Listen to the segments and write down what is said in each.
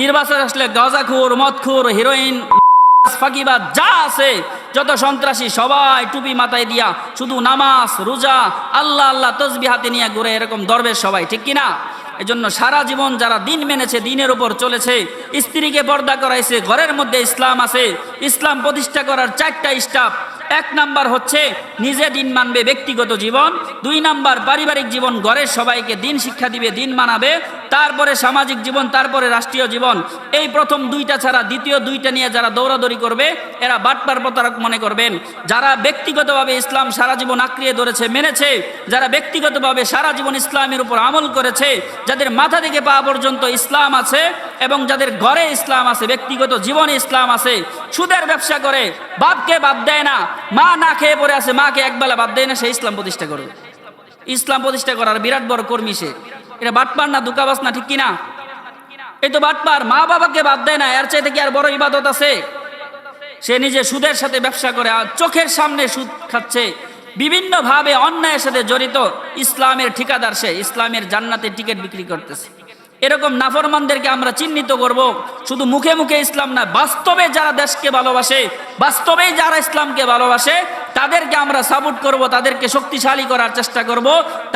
নির্বাচন আসলে গাঁজাখুর, মদখুর, হিরোইন ফাঁকিবাদ যা আছে, যত সন্ত্রাসী, সবাই টুপি মাথায় দিয়া শুধু নামাজ, রোজা, আল্লাহ আল্লাহ তসবি হাতে নিয়ে ঘুরে এরকম দরবেশ সবাই, ঠিক কিনা? এজন্য সারা জীবন যারা দিন মেনেছে, দিনের উপর চলেছে, স্ত্রীকে পর্দা করাইছে, ঘরের মধ্যে ইসলাম আছে, ইসলাম প্রতিষ্ঠা করার চারটা স্টাফ এক নাম্বার হচ্ছে নিজে দিন মানবে ব্যক্তিগত জীবন, দুই নাম্বার পারিবারিক জীবন ঘরের সবাইকে দিন শিক্ষা দিবে, দিন মানাবে, তারপরে সামাজিক জীবন, তারপরে রাষ্ট্রীয় জীবন। এই প্রথম দুইটা ছাড়া দ্বিতীয় দুইটা নিয়ে যারা দৌড়াদৌড়ি করবে, এরা বাটপার প্রতারক মনে করবেন। যারা ব্যক্তিগতভাবে ইসলাম সারা জীবন আঁকড়িয়ে ধরেছে, মেনেছে, যারা ব্যক্তিগতভাবে সারা জীবন ইসলামের উপর আমল করেছে, যাদের মাথা থেকে পা পর্যন্ত ইসলাম আছে এবং যাদের ঘরে ইসলাম আছে, ব্যক্তিগত জীবনে ইসলাম আছে, সুদের ব্যবসা করে, বাপকে বাদ দেয় না, মা না খেয়ে পড়ে আছে, মাকে একবেলা বাদ দেয় না, সে ইসলাম প্রতিষ্ঠা করবে ইসলাম প্রতিষ্ঠা করার বিরাট বড় কর্মী সে। এটা বাটপার না দুকাবাস না, ঠিক কিনা? এই তো বাটপার, মা বাবাকে বাদ দেয় না, এর চাইতে কি আর বড় ইবাদত আছে? সে নিজে সুদের সাথে ব্যবসা করে, আর চোখের সামনে সুদ খাচ্ছে। বিভিন্নভাবে অন্যায়ের সাথে জড়িত ইসলামের ঠিকাদার সে, ইসলামের জান্নাতে টিকিট বিক্রি করতেছে। এরকম নাফরমানদেরকে আমরা চিহ্নিত করব। শুধু মুখে মুখে ইসলাম না, বাস্তবে যারা দেশকে ভালোবাসে, বাস্তবেই যারা ইসলামকে ভালোবাসে তাদেরকে আমরা সাপোর্ট করব, তাদেরকে শক্তিশালী করার চেষ্টা করব,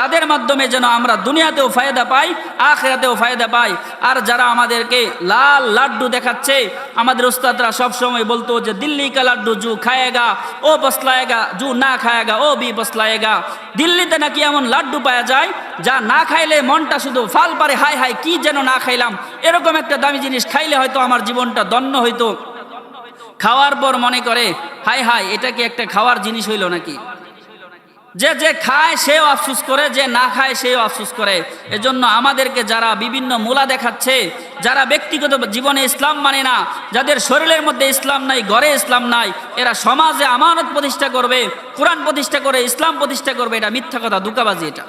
তাদের মাধ্যমে যেন আমরা দুনিয়াতেও ফায়দা পাই, আখেরাতেও ফায়দা পাই। আর যারা আমাদেরকে লাল লাড্ডু দেখাচ্ছে, আমাদের উস্তাদরা সবসময় বলতো যে, দিল্লি কা লাড্ডু জু খায়েগা, ও বসলায়েগা, জু না খায়েগা, ও বি বসলায়েগা। দিল্লিতে নাকি এমন লাড্ডু পাওয়া যায়, যা না খাইলে মনটা শুধু ফাল পারে হাই হাই কি যেন না খাইলাম। এরকম একটা দামি জিনিস খাইলে হয়তো আমার জীবনটা দন্য হইতো। খাওয়ার পর মনে করে হাই হাই এটা কি একটা খাওয়ার জিনিস হইল নাকি? যে যে খায় সেও আফসুস করে, যে না খায় সেও আফসুস করে। এজন্য আমাদেরকে যারা বিভিন্ন মূলা দেখাচ্ছে, যারা ব্যক্তিগত জীবনে ইসলাম মানে না, যাদের শরীরের মধ্যে ইসলাম নাই, ঘরে ইসলাম নাই, এরা সমাজে আমানত প্রতিষ্ঠা করবে, কোরআন প্রতিষ্ঠা করে, ইসলাম প্রতিষ্ঠা করবে, এটা মিথ্যা কথা দুকাবাজি এটা।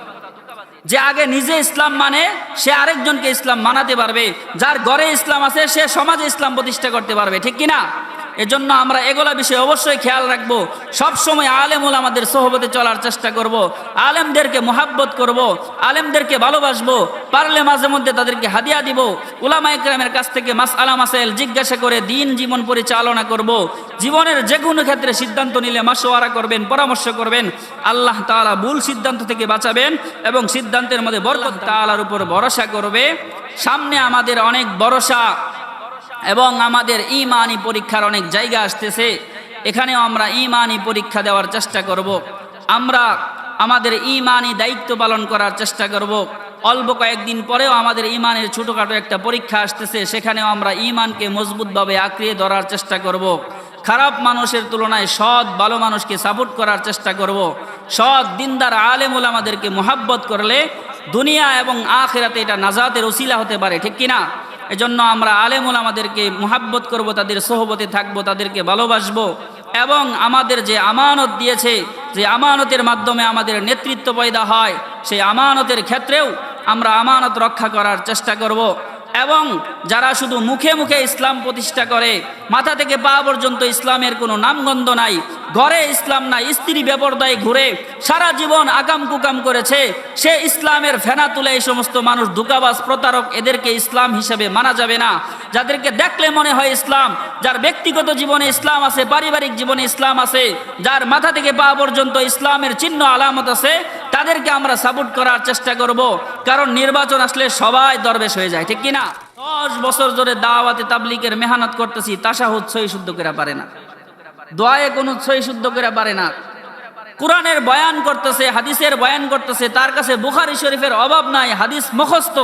যে আগে নিজে ইসলাম মানে সে আরেকজনকে ইসলাম মানাতে পারবে, যার ঘরে ইসলাম আছে, সে সমাজে ইসলাম প্রতিষ্ঠা করতে পারবে, ঠিক কিনা? এজন্য আমরা এগুলা বিষয়ে অবশ্যই খেয়াল রাখব সব সময় আলেমুল আমাদের সহবতে চলার চেষ্টা করব। আলেমদেরকে মোহাব্বত করব। আলেমদেরকে ভালোবাসবো, পারলে মাঝে মধ্যে তাদেরকে হাদিয়া দিব, উলামা ইকরামের কাছ থেকে মাস আলা মাসাইল জিজ্ঞাসা করে দিন জীবন পরিচালনা করব। জীবনের যে কোনো ক্ষেত্রে সিদ্ধান্ত নিলে মাসোয়ারা করবেন, পরামর্শ করবেন আল্লাহ তাআলা ভুল সিদ্ধান্ত থেকে বাঁচাবেন এবং সিদ্ধান্তের মধ্যে বরকত তালার উপর ভরসা করবে সামনে আমাদের অনেক ভরসা এবং আমাদের ইমানি পরীক্ষার অনেক জায়গা আসতেছে, এখানেও আমরা ইমানি পরীক্ষা দেওয়ার চেষ্টা করব। আমরা আমাদের ইমানি দায়িত্ব পালন করার চেষ্টা করব। অল্প কয়েকদিন পরেও আমাদের ইমানের ছোটোখাটো একটা পরীক্ষা আসতেছে, সেখানেও আমরা ইমানকে মজবুতভাবে আঁকড়িয়ে ধরার চেষ্টা করব। খারাপ মানুষের তুলনায় সৎ, ভালো মানুষকে সাপোর্ট করার চেষ্টা করব। সৎ, দিনদার আলেমুল আমাদেরকে মোহাব্বত করলে দুনিয়া এবং আখেরাতে এটা নাজাতের ওসিলা হতে পারে, ঠিক কিনা এজন্য আমরা আলেমুল আমাদেরকে মোহাব্বত করব, তাদের সহবতে থাকব, তাদেরকে ভালোবাসবো। এবং আমাদের যে আমানত দিয়েছে, যে আমানতের মাধ্যমে আমাদের নেতৃত্ব পয়দা হয়, সেই আমানতের ক্ষেত্রেও আমরা আমানত রক্ষা করার চেষ্টা করব। এবং যারা শুধু মুখে মুখে ইসলাম প্রতিষ্ঠা করে, মাথা থেকে পা পর্যন্ত ইসলামের কোনো নামগন্ধ নাই, ঘরে ইসলাম নাই, স্ত্রী বেপরদায় ঘুরে সারা জীবন আকাম কুকাম করেছে, সে ইসলামের ফেনা তুলে এই সমস্ত মানুষ দুকাবাজ প্রতারক, এদেরকে ইসলাম হিসেবে মানা যাবে না। যাদেরকে দেখলে মনে হয় ইসলাম, যার ব্যক্তিগত জীবনে ইসলাম আছে, পারিবারিক জীবনে ইসলাম আছে, যার মাথা থেকে পা পর্যন্ত ইসলামের চিহ্ন আলামত আছে তাদেরকে আমরা সাপোর্ট করার চেষ্টা করব, কারণ নির্বাচন আসলে সবাই দরবেশ হয়ে যায়, ঠিক কিনা? দশ বছর ধরে দাওয়াতে তাবলিকের মেহনত করতেছি, তাসাহুদ সই শুদ্ধ করে পারে না। দোয়ায়ে কোনো সই শুদ্ধ করে পারে না। কোরআনের বয়ান করতেছে, হাদিসের বয়ান করতেছে, তার কাছে বুখারি শরীফের অভাব নাই, হাদিস মুখস্থ।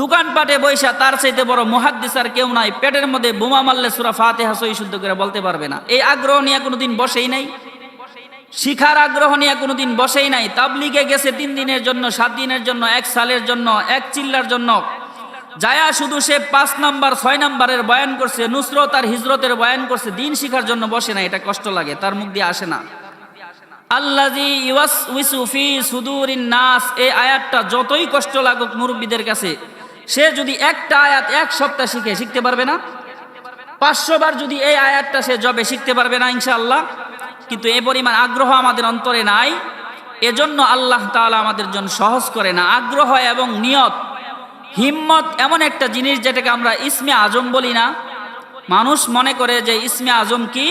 দোকানপাটে বৈশা তার চাইতে বড় মুহাদ্দিস আর কেউ নাই, পেটের মধ্যে বোমা মারলে সুরা ফাতেহা সই শুদ্ধ করে বলতে পারবে না। এই আগ্রহ নিয়ে কোনোদিন বসেই নাই। শিখার আগ্রহ নিয়ে কোনোদিন বসেই নাই। তাবলিগে গেছে তিন দিনের জন্য, সাত দিনের জন্য, এক সালের জন্য, এক চিল্লার জন্য। যায়া শুধু সে পাঁচ নাম্বার, ছয় নাম্বারের বয়ান করছে, নুসরত আর হিজরতের বয়ান করছে, দিন শিখার জন্য বসে না এটা কষ্ট লাগে, তার মুখ দিয়ে আসে না। আল্লাজি ইউয়াস উইসুফি সুদুরিন নাস, এই আয়াতটা যতই কষ্ট লাগুক মুরব্বীদের কাছে, সে যদি একটা আয়াত এক সপ্তাহ শিখে, শিখতে পারবে না? পাঁচশো বার যদি এই আয়াতটা সে জবে, শিখতে পারবে না, ইনশাআল্লাহ। কিন্তু এ পরিমাণ আগ্রহ আমাদের অন্তরে নাই। এজন্য আল্লাহ তাআলা আমাদের জন্য সহজ করে না। আগ্রহ এবং নিয়ত, হিম্মত এমন একটা জিনিস যেটাকে আমরা ইসমে আজম বলি না। মানুষ মনে করে যে ইসমে আজম কি?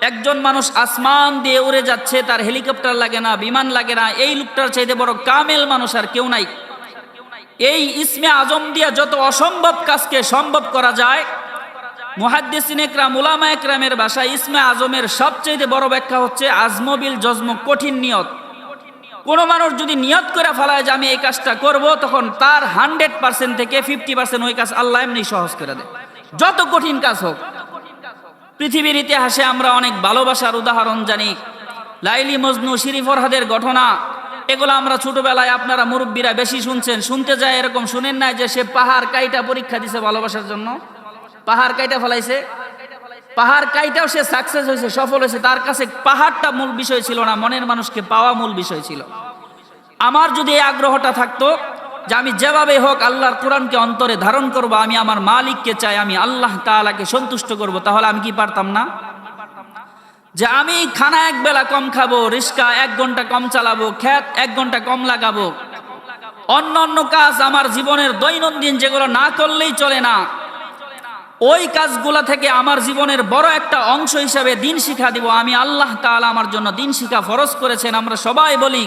একজন মানুষ আসমান দিয়ে উড়ে যাচ্ছে, তার হেলিকপ্টার লাগে না, বিমান লাগে না, এই লোকটার চাইতে বড় কামেল মানুষ আর কেউ নাই। এই ইসমে আজম দিয়ে যত অসম্ভব কাজকে সম্ভব করা যায় মুহাদ্দিসিন একরাম, উলামা একরামের ভাষায় ইসমে আজমের সবচেয়ে বড় ব্যাখ্যা হচ্ছে আজমবিল জজম কঠিন নিয়ত। কোনো মানুষ যদি নিয়ত করে ফেলায় যে আমি এই কাজটা করব, তখন তার হান্ড্রেড পার্সেন্ট থেকে ফিফটি পার্সেন্ট ওই কাজ আল্লাহ এমনি সহজ করে দেয়। যত কঠিন কাজ হোক। পৃথিবীর ইতিহাসে আমরা অনেক ভালোবাসার উদাহরণ জানি। লাইলি মজনু শিরি ফরহাদের ঘটনা, এগুলো আমরা ছোটবেলায় আপনারা মুরব্বীরা বেশি শুনছেন। শুনতে যায় এরকম, শুনেন না যে সে পাহাড় কাইটা পরীক্ষা দিছে ভালোবাসার জন্য? পাহাড় কাইটা ফেলাইছে। পাহাড় কাইটাও সে সাকসেস হয়েছে সফল হয়েছে তার কাছে পাহাড়টা মূল বিষয় ছিল না, মনের মানুষকে পাওয়া মূল বিষয় ছিল। আমার যদি এই আগ্রহটা থাকতো যে আমি যেভাবে হোক আল্লাহর কোরআনকে অন্তরে ধারণ করব, আমি আমার মালিককে চাই, আমি আল্লাহ তাআলাকে সন্তুষ্ট করব, তাহলে আমি কি পারতাম না? যে আমি খানা এক বেলা কম খাব, রিস্কা এক ঘণ্টা কম চালাবো খ্যাত এক ঘণ্টা কম লাগাবো। অন্য অন্য কাজ আমার জীবনের দৈনন্দিন যেগুলো না করলেই চলে না। ওই কাজগুলা থেকে আমার জীবনের বড় একটা অংশ হিসাবে দিন শিখা দিব। আমি আল্লাহ তাআলা আমার জন্য দিন শিখা ফরজ করেছেন। আমরা সবাই বলি,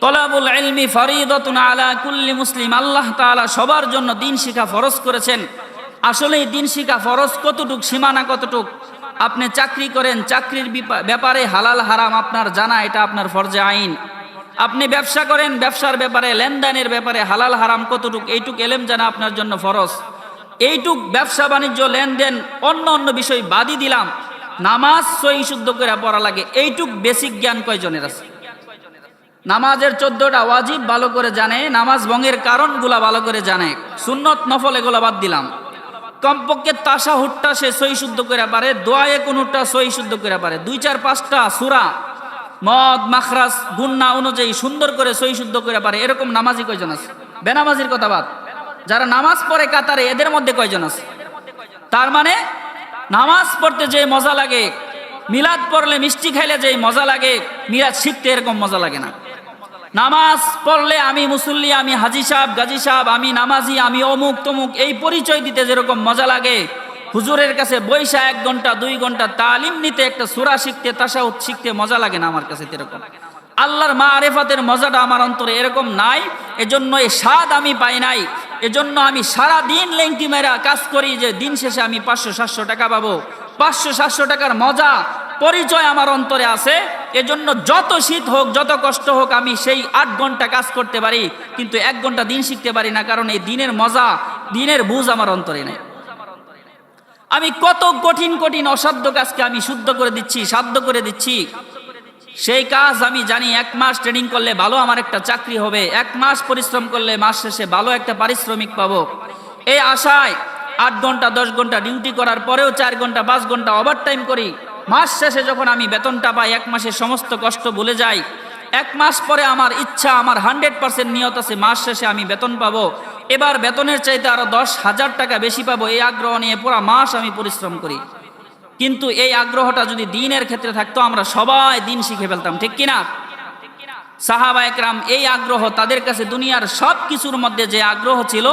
তলাবুল ইলমি ফরিদতুন আলা কুল্লি মুসলিম। আল্লাহ তাআলা সবার জন্য দিন শিক্ষা ফরজ করেছেন। আসলেই দিন শিক্ষা ফরজ কতটুক, সীমানা কতটুক? আপনি চাকরি করেন, চাকরির ব্যাপারে হালাল হারাম আপনার জানা, এটা আপনার ফরজে আইন। আপনি ব্যবসা করেন, ব্যবসার ব্যাপারে, লেনদেনের ব্যাপারে হালাল হারাম কতটুক, এইটুক এলেম জানা আপনার জন্য ফরজ। এইটুক ব্যবসা বাণিজ্য লেনদেন, অন্য অন্য বিষয় বাদই দিলাম। নামাজ সই শুদ্ধ করে পড়া লাগে, এইটুক বেসিক জ্ঞান কয়জনের আছে? নামাজের চোদ্দটা ওয়াজিব ভালো করে জানে, নামাজ ভঙ্গের কারণগুলা ভালো করে জানে, সুন্নত নফল এগুলা বাদ দিলাম। কমপক্ষে তাসা হুটটা সে সই শুদ্ধ করে পারে, দোয়ায়ে কোনটা সই শুদ্ধ করে পারে। দুই চার পাঁচটা সুরা, মদ মাখরাস গুন্না অনুযায়ী সুন্দর করে সই শুদ্ধ করে পারে, এরকম নামাজি কয়জন আছে? বেনামাজির কথা বাদ। যারা নামাজ পড়ে কাতারে, এদের মধ্যে কয়জন আছে? তার মানে নামাজ পড়তে যে মজা লাগে, মিলাদ পড়লে মিষ্টি খাইলে যে মজা লাগে, মিলাদ শিখতে এরকম মজা লাগে না। নামাজ পড়লে আমি মুসল্লি, আমি হাজি সাহেব, গাজী সাহেব, আমি নামাজি, আমি অমুক তমুক, এই পরিচয় দিতে যেরকম মজা লাগে, হুজুরের কাছে বৈশা এক ঘণ্টা, দুই ঘণ্টা তালিম নিতে, একটা সুরা শিখতে তাসাউদ শিখতে মজা লাগে না আমার কাছে এরকম আল্লাহর মা আরেফাতের মজাটা আমার অন্তরে এরকম নাই এজন্য এই স্বাদ আমি পাই নাই। এজন্য আমি সারা দিন লেংটি মেরা কাজ করি যে দিন শেষে আমি পাঁচশো, সাতশো টাকা পাবো। পাঁচশো, সাতশো টাকার মজা, পরিচয় আমার অন্তরে আছে। এজন্য যত শীত হোক, যত কষ্ট হোক, আমি সেই আট ঘণ্টা কাজ করতে পারি। কিন্তু এক ঘণ্টা দিন শিখতে পারি না, কারণ এই দিনের মজা, দিনের বুঝ আমার অন্তরে নেই। আমি কত কঠিন কঠিন, অসাধ্য কাজকে আমি শুদ্ধ করে দিচ্ছি, সাধ্য করে দিচ্ছি। সেই কাজ আমি জানি, এক মাস ট্রেনিং করলে ভালো আমার একটা চাকরি হবে, এক মাস পরিশ্রম করলে মাস শেষে ভালো একটা পারিশ্রমিক পাবো। এই আশায় আট ঘণ্টা, দশ ঘণ্টা ডিউটি করার পরেও চার ঘণ্টা, পাঁচ ঘণ্টা ওভার টাইম করি। মাস শেষে যখন আমি বেতনটা পাই, এক মাসের সমস্ত কষ্ট ভুলে যাই। এক মাস পরে আমার ইচ্ছা, আমার হান্ড্রেড পার্সেন্ট নিয়ত আছে, মাস শেষে আমি বেতন পাবো। এবার বেতনের চাইতে আরও দশ হাজার টাকা বেশি পাবো, এই আগ্রহ নিয়ে পুরো মাস আমি পরিশ্রম করি। কিন্তু এই আগ্রহটা যদি দিনের ক্ষেত্রে থাকতো, আমরা সবাই দিন শিখে ফেলতাম, ঠিক কিনা? সাহাবা একরাম এই আগ্রহ তাদের কাছে দুনিয়ার সব কিছুর মধ্যে যে আগ্রহ ছিল,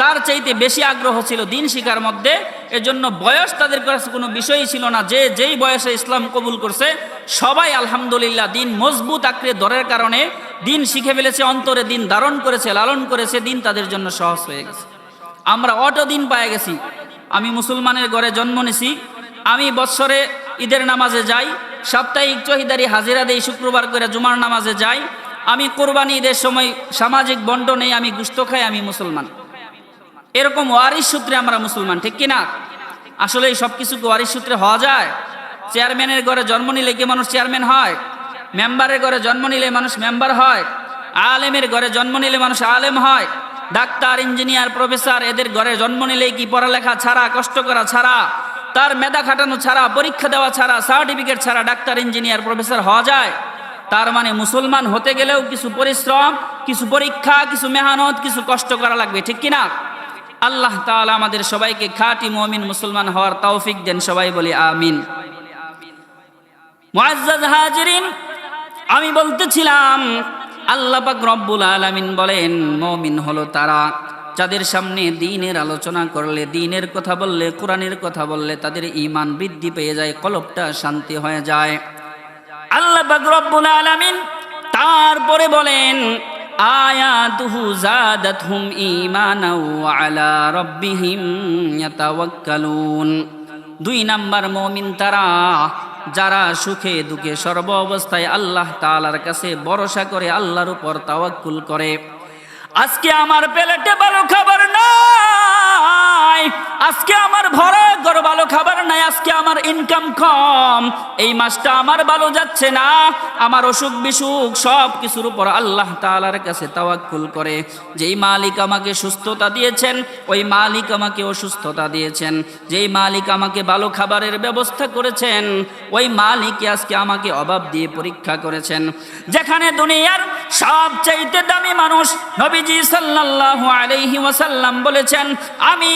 তার চাইতে বেশি আগ্রহ ছিল দিন শিখার মধ্যে। এজন্য বয়স তাদের কাছে কোনো বিষয়ই ছিল না, যে যেই বয়সে ইসলাম কবুল করছে, সবাই আলহামদুলিল্লাহ দিন মজবুত আঁকড়ে ধরার কারণে দিন শিখে ফেলেছে, অন্তরে দিন ধারণ করেছে, লালন করেছে, দিন তাদের জন্য সহজ হয়ে গেছে। আমরা অটো দিন পায়ে গেছি। আমি মুসলমানের ঘরে জন্ম নিছি আমি বৎসরে ঈদের নামাজে যাই, সাপ্তাহিক চহিদারি হাজিরা দেই শুক্রবার করে জুমার নামাজে যাই। আমি কোরবানি ঈদের সময় সামাজিক বন্টনে আমি গুস্ত খাই, আমি মুসলমান। এরকম ওয়ারিশ সূত্রে আমরা মুসলমান, ঠিক কিনা? আসলে এই সব কিছু কি ওয়ারিশ সূত্রে হওয়া যায়? চেয়ারম্যানের ঘরে জন্ম নিলে কি মানুষ চেয়ারম্যান হয়? মেম্বারের ঘরে জন্ম নিলে মানুষ মেম্বার হয়? আলেমের ঘরে জন্ম নিলে মানুষ আলেম হয়? ডাক্তার, ইঞ্জিনিয়ার, প্রফেসর, এদের ঘরে জন্ম নিলে কি পড়ালেখা ছাড়া, কষ্ট করা ছাড়া? তার মেধা খাটানো ছাড়া, পরীক্ষা দেওয়া ছাড়া সার্টিফিকেট ছাড়া ডাক্তার ইঞ্জিনিয়ার প্রফেসর হওয়া যায়। তার মানে মুসলমান হতে গেলেও কিছু পরিশ্রম, কিছু পরীক্ষা, কিছু মেহনত, কিছু কষ্ট করা লাগবে, ঠিক কিনা? আল্লাহ তাআলা আমাদের সবাইকে খাঁটি মমিন মুসলমান হওয়ার তৌফিক দেন, সবাই বলি আমিন। হাজিরিন, আমি বলতেছিলাম, আল্লাহ রব্বুল আলামিন বলেন, মুমিন হলো তারা। যাদের সামনে দিনের আলোচনা করলে, দিনের কথা বললে, কোরআনের কথা বললে, তাদের ইমান বৃদ্ধি পেয়ে যায় কলবটা শান্তি হয়ে যায়। আল্লাহ রব্বুল আলামিন তারপরে বলেন, আয়াতুহু জাদাতহুম ঈমানাও আলা রাব্বিহিম ইয়াতাওয়াক্কালুন। দুই নাম্বার মুমিন তারা, যারা সুখে দুঃখে সর্ব অবস্থায় আল্লাহ তাআলার কাছে ভরসা করে, আল্লাহর উপর তাওয়াক্কুল করে। আজকে আমার প্লেটে ভালো খাবার নাই। আজকে আমার ভরা নাই, আজকে আমার ইনকাম কম। এই মাসটা আমার ভালো যাচ্ছে না। আমার অসুখ বিসুখ সব কিছুর উপর আল্লাহ তাআলার কাছে তাওয়াক্কুল করে। যেই মালিক আমাকে সুস্থতা দিয়েছেন, ওই মালিক আমাকে অসুস্থতা দিয়েছেন। যেই মালিক আমাকে ভালো খাবারের ব্যবস্থা করেছেন, ওই আজকে আমাকে অভাব দিয়ে পরীক্ষা করেছেন। যেখানে দুনিয়ার সবচাইতে দামি মানুষ নবীজি সাল্লাল্লাহু আলাইহি বলেছেন, আমি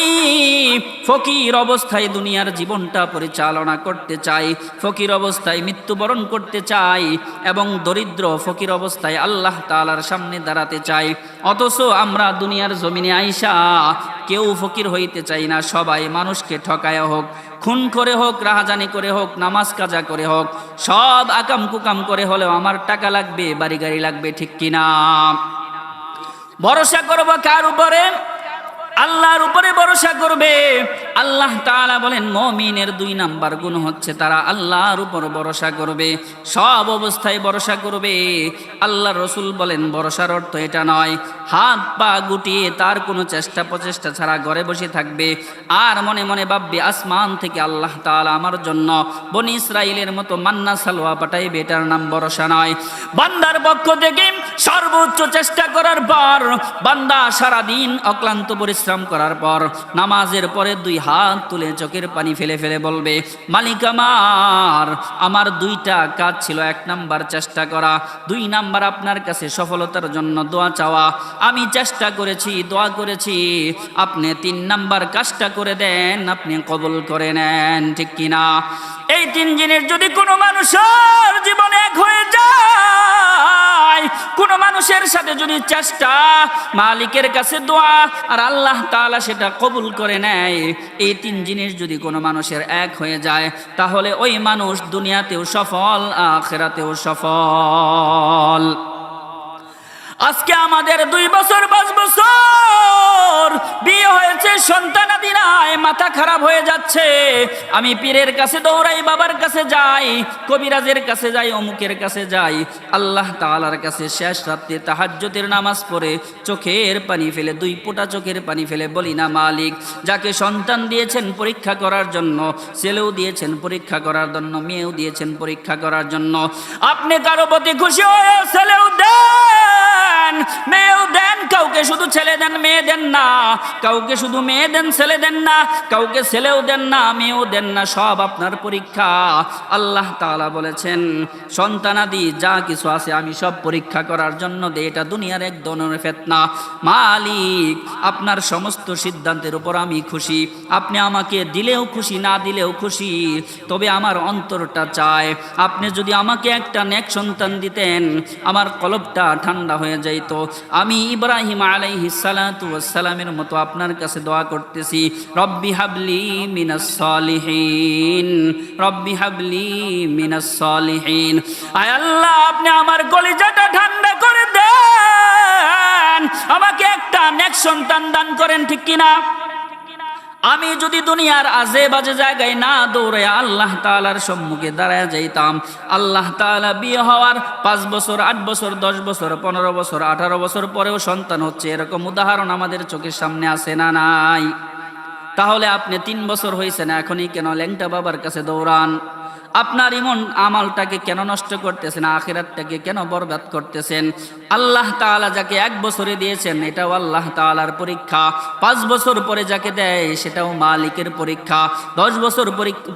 ফকির অবস্থায় দুনিয়ার জীবনটা পরিচালনা করতে চাই, ফকির অবস্থায় মৃত্যুবরণ করতে চাই এবং দরিদ্র ফকির অবস্থায় আল্লাহ তালার সামনে দাঁড়াতে চাই। অথচ আমরা দুনিয়ার জমিনে আইসা কেউ ফকির হইতে চাই না, সবাই মানুষকে ঠকায় হোক, খুন করে হোক, রাহাজানি করে হোক, নামাজ কাজা করে হোক, সব আকাম কুকাম করে হলেও আমার টাকা লাগবে বাড়ি গাড়ি লাগবে, ঠিক কিনা? ভরসা করব কার উপরে? আল্লাহর উপরে ভরসা করবে। আল্লাহ তাআলা বলেন, মমিনের দুই নাম্বার গুণ হচ্ছে তারা আল্লাহর উপর ভরসা করবে, সব অবস্থায় ভরসা করবে। আল্লাহ রসুল বলেন, ভরসার অর্থ এটা নয়, হাত পা গুটিয়ে তার কোনো চেষ্টা প্রচেষ্টা ছাড়া ঘরে বসে থাকবে। আর মনে মনে ভাববে, আসমান থেকে আল্লাহ তাআলা আমার জন্য বনি ইসরাইলের মতো মান্না সালোয়া পাঠাইবে বেটার নাম ভরসা নয়। বান্দার পক্ষ থেকে সর্বোচ্চ চেষ্টা করার পর বান্দা সারাদিন অক্লান্ত পরিশ্রম করার পর নামাজের পরে দুই হাত তুলে চোখের পানি ফেলে ফেলে বলবে, মালিক আমার আমার দুইটা কাজ ছিল, এক নাম্বার চেষ্টা করা, দুই নাম্বার আপনার কাছে সফলতার জন্য দোয়া চাওয়া। আমি চেষ্টা করেছি, দোয়া করেছি। আপনি তিন নাম্বার কাজটা করে দেন, আপনি কবল করে নেন, ঠিক কিনা? এই তিন জিনিস যদি কোনো মানুষের জীবনে এক হয়ে যায় কোন মানুষের সাথে যদি চেষ্টা, মালিকের কাছে দোয়া, আর আল্লাহ তালা সেটা কবুল করে নেয়, এই তিন জিনিস যদি কোনো মানুষের এক হয়ে যায়, তাহলে ওই মানুষ দুনিয়াতেও সফল, আখেরাতেও সফল। আজকে আমাদের দুই বছর, পাঁচ বছর বিয়ে হয়েছে সন্তানাদি নাই, মাথা খারাপ হয়ে যাচ্ছে। আমি পীরের কাছে দৌড়াই, বাবার কাছে যাই, কবিরাজের কাছে যাই, অমুকের কাছে যাই। আল্লাহ তাআলার কাছে শেষ রাত্রে তাহাজ্জুদের নামাজ পড়ে, চোখের পানি ফেলে, দুই ফোঁটা চোখের পানি ফেলে বলি, না মালিক, যাকে সন্তান দিয়েছেন পরীক্ষা করার জন্য, ছেলেও দিয়েছেন পরীক্ষা করার জন্য, মেয়েও দিয়েছেন পরীক্ষা করার জন্য, আপনি কারও প্রতি খুশি হয়ে ছেলেও দেন, মেয়েও দেন, কাউকে শুধু ছেলে দেন, মেয়ে দেন না। কাউকে শুধু মেয়ে দেন, ছেলে দেন না, কাউকে ছেলেও দেন না, মেয়েও দেন না, সব আপনার পরীক্ষা। আল্লাহ তাআলা বলেছেন সন্তানাদি যা কিছু আছে আমি সব পরীক্ষা করার জন্য দে, এটা দুনিয়ার এক ধরনের ফেতনা। মালিক, আপনার সমস্ত সিদ্ধান্তের উপর আমি খুশি। আপনি আমাকে দিলেও খুশি, না দিলেও খুশি। তবে আমার অন্তরটা চায়, আপনি যদি আমাকে একটা নেক সন্তান দিতেন, আমার কলবটা ঠান্ডা হয়ে যাইত আমি ইব্রাহিম আলাইহি ওয়াসসালামের মতো আপনার কাছে দোয়া করতেছি, রব্বি হাবলি মিনাস সলিহিন, রব্বি হাবলি মিনাস সলিহিন। আয় আল্লাহ, আপনি আমার কলিজাটা ঠান্ডা করে দেন। আমাকে একটা নেক সন্তান দান করেন, ঠিক কিনা? আমি যদি দুনিয়ার আজে বাজে জায়গায় না দৌড়ে আল্লাহ তালার সম্মুখে দাঁড়ায় যাইতাম, আল্লাহ তালা বিয়ে হওয়ার পাঁচ বছর, আট বছর, দশ বছর, পনেরো বছর, আঠারো বছর পরেও সন্তান হচ্ছে, এরকম উদাহরণ আমাদের চোখের সামনে আসে না নাই? তাহলে আপনি তিন বছর হয়েছেন এখনই কেন ল্যাংটা বাবার কাছে দৌড়ান? আপনার ইমন আমলটাকে কেন নষ্ট করতেছেন, আখিরাতটাকে কেন বরবাদ করতেছেন? আল্লাহ তাআলা যাকে এক বছরে দিয়েছেন, এটাও আল্লাহ তাআলার পরীক্ষা। পাঁচ বছর পরে যাকে দেয়, সেটাও মালিকের পরীক্ষা। দশ বছর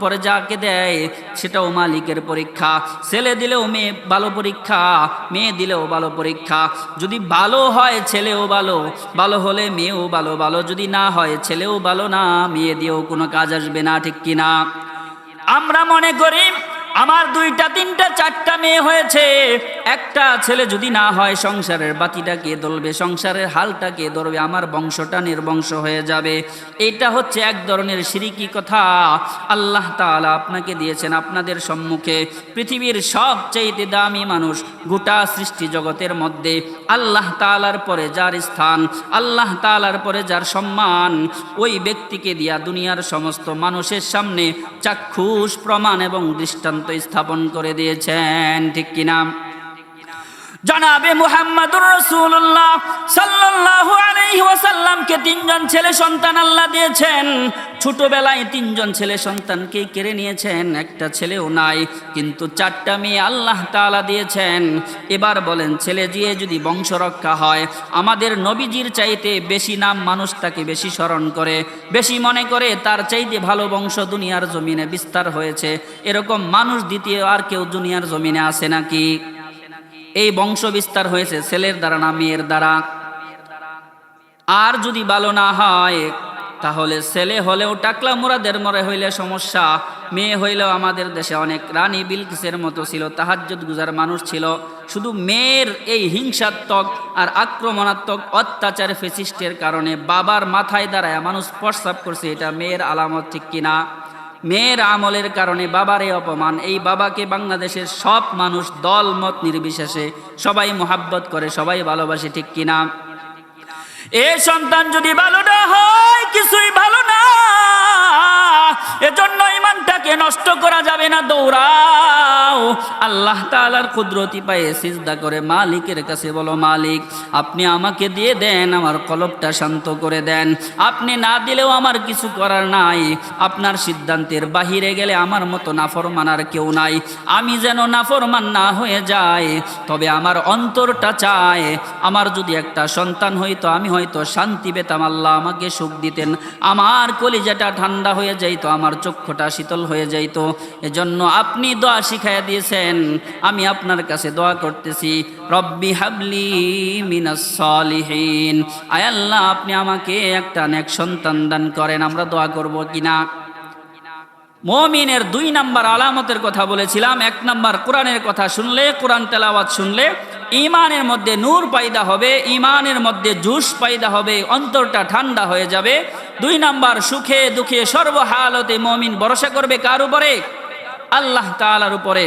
পরে যাকে দেয়, সেটাও মালিকের পরীক্ষা। ছেলে দিলেও মেয়ে ভালো পরীক্ষা, মেয়ে দিলেও ভালো পরীক্ষা। যদি ভালো হয়, ছেলেও ভালো। ভালো হলে মেয়েও ভালো ভালো যদি না হয়, ছেলেও ভালো না, মেয়ে দিয়েও কোনো কাজ আসবে না, ঠিক কিনা? আমরা মনে করি আমার দুইটা তিনটা চারটা মেয়ে হয়েছে, একটা ছেলে যদি না হয় সংসারের বাতিটা কে ধরবে? সংসারের হালটা কে ধরবে? আমার বংশটা নির্বংশ হয়ে যাবে। এটা হচ্ছে এক ধরনের সিরিকি কথা। আল্লাহ তাআলা আপনাকে দিয়েছেন আপনাদের সম্মুখে। পৃথিবীর সবচেয়ে দামি মানুষ গোটা সৃষ্টি জগতের মধ্যে। আল্লাহ তাআলার পরে যার স্থান, আল্লাহ তাআলার পরে যার সম্মান, ওই ব্যক্তিকে দিয়া দুনিয়ার সমস্ত মানুষের সামনে চাক্ষুষ প্রমাণ এবং দৃষ্টান্ত স্থাপন করে দিয়েছেন। ঠিক কিনা জনাবে মুহাম্মদুর রাসূলুল্লাহ সাল্লাল্লাহু আলাইহি ওয়াসাল্লামকে তিনজন ছেলে সন্তান আল্লাহ দিয়েছেন। ছোটবেলায় তিনজন ছেলে সন্তানকে কেড়ে নিয়েছেন, একটা ছেলেও নাই, কিন্তু চারটা মেয়ে আল্লাহ তাআলা দিয়েছেন। এবার বলেন, ছেলে দিয়ে যদি বংশ রক্ষা হয়, আমাদের নবীজির চাইতে বেশি নাম মানুষ তাকে বেশি স্মরণ করে, বেশি মনে করে, তার চাইতে ভালো বংশ দুনিয়ার জমিনে বিস্তার হয়েছে। এরকম মানুষ দ্বিতীয় আর কেউ দুনিয়ার জমিনে আসে নাকি? এই বংশ বিস্তার হয়েছে ছেলের দ্বারা না মেয়ের দ্বারা। আর যদি ভালো না হয়, তাহলে ছেলে হলেও টাকলা মুরাদের মরে হইলে সমস্যা, মেয়ে হইলেও আমাদের দেশে অনেক রানী বিলকিসের মতো ছিল, তাহাজ্জুদ গুজার মানুষ ছিল। শুধু মেয়ের এই হিংসাত্মক আর আক্রমণাত্মক অত্যাচার ফেসিস্টের কারণে বাবার মাথায় দাঁড়ায় মানুষ প্রস্তাব করছে, এটা মেয়ের আলামত ঠিক কিনা? মেয়ের আমলের কারণে বাবারে অপমান। এই বাবাকে বাংলাদেশের সব মানুষ দল মত নির্বিশেষে সবাই মোহাব্বত করে, সবাই ভালোবাসে, ঠিক কিনা? এ সন্তান যদি ভালো না হয়, কিছুই ভালো আল্লাহ তাআলার কুদরতি পায়ে সিজদা করে, মালিকের কাছে বলো, মালিক, আপনি আমাকে দিয়ে দেন, আমার কলবটা শান্ত করে দেন। আপনি না দিলেও আমার কিছু করার নাই। আপনার সিদ্ধান্তের বাহিরে গেলে আমার মতো নাফরমান আর কেউ নাই। আমি যেন নাফরমান না হয়ে যায় তবে আমার অন্তরটা চায় আমার যদি একটা সন্তান হইতো, আমি হয়তো শান্তি পেতাম। আল্লাহ আমাকে সুখ দিতেন। আমার কলিজাটা ঠান্ডা হয়ে যাইতো, আমার চক্ষুটা শীতল হয়ে যাইতো। এজন্য আপনি দোয়া শিখাইয়া দিয়েছেন আমি আপনার কাছে দোয়া করতেছি, রব্বি হাবলি মিনাস আয় আল্লাহ, আপনি আমাকে একটা নেক সন্তান দান করেন, আমরা দোয়া করব কিনা? মমিনের দুই নাম্বার আলামতের কথা বলেছিলাম, এক নাম্বার কোরআনের কথা শুনলে, কোরআন তেলাওয়াত শুনলে, ইমানের মধ্যে নূর পায়দা হবে, ইমানের মধ্যে জুস পায়দা হবে, অন্তরটা ঠান্ডা হয়ে যাবে। দুই নাম্বার, সুখে দুঃখে সর্বহালতে মমিন ভরসা করবে কার উপরে? আল্লাহ তাআলার উপরে।